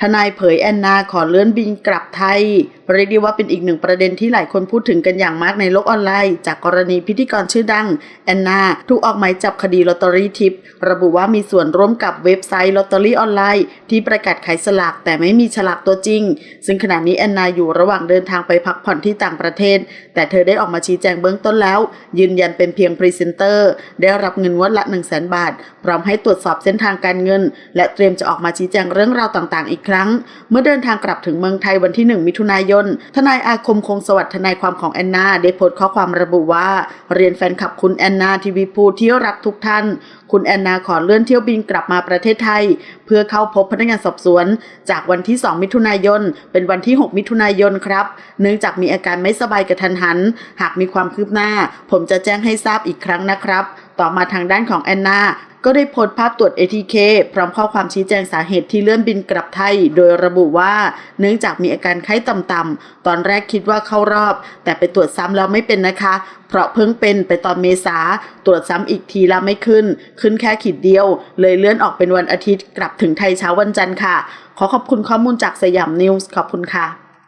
ทนายเผยแอนนาขอเลื่อนบินกลับไทยเรียกได้ว่าเป็นอีกหนึ่งประเด็นที่หลายคนพูดถึงกันอย่างมากในโลกออนไลน์ จากกรณีพิธีกรชื่อดัง แอนนาถูกออกหมายจับคดีลอตเตอรี่ทิป ระบุว่ามีส่วนร่วมกับเว็บไซต์ลอตเตอรี่ออนไลน์ ที่ประกาศขายสลากแต่ไม่มีฉลากตัวจริง ซึ่งขณะนี้แอนนาอยู่ระหว่างเดินทางไปพักผ่อนที่ต่างประเทศ แต่เธอได้ออกมาชี้แจงเบื้องต้นแล้ว ยืนยันเป็นเพียงพรีเซนเตอร์ได้รับเงินงวดละ 1 0 0 0 0แบาท พร้อมให้ตรวจสอบเส้นทางการเงิน และเตรียมจะออกมาชี้แจงเรื่องราวต่างๆ อีกครั้ง เมื่อเดินทางกลับถึงเมืองไทยวันที่ 1 มิถุนายน ทนายอาคมคงสวัสดิ์ทนายความของแอนนาได้โพสต์ข้อความระบุว่า เรียนแฟนคลับคุณแอนนาทีวีพูที่รักทุกท่าน คุณแอนนาขอเลื่อนเที่ยวบินกลับมาประเทศไทย เพื่อเข้าพบพนักงานสอบสวน จากวันที่ 2 มิถุนายน เป็นวันที่ 6 มิถุนายนครับ เนื่องจากมีอาการไม่สบายกระทันหัน หากมีความคืบหน้า ผมจะแจ้งให้ทราบอีกครั้งนะครับ ต่อมาทางด้านของแอนนา ก็ได้โพสต์ภาพตรวจ ATK พร้อมข้อความชี้แจงสาเหตุที่เลื่อนบินกลับไทย โดยระบุว่า เนื่องจากมีอาการไข้ต่ำๆ ตอนแรกคิดว่าเข้ารอบ แต่ไปตรวจซ้ำแล้วไม่เป็นนะคะ เพราะเพิ่งเป็นไปตอนเมษา ตรวจซ้ำอีกทีแล้วไม่ขึ้น ขึ้นแค่ขีดเดียว เลยเลื่อนออกเป็นวันอาทิตย์ กลับถึงไทยเช้าวันจันทร์ค่ะ ขอขอบคุณข้อมูลจากสยามนิวส์ขอบคุณค่ะ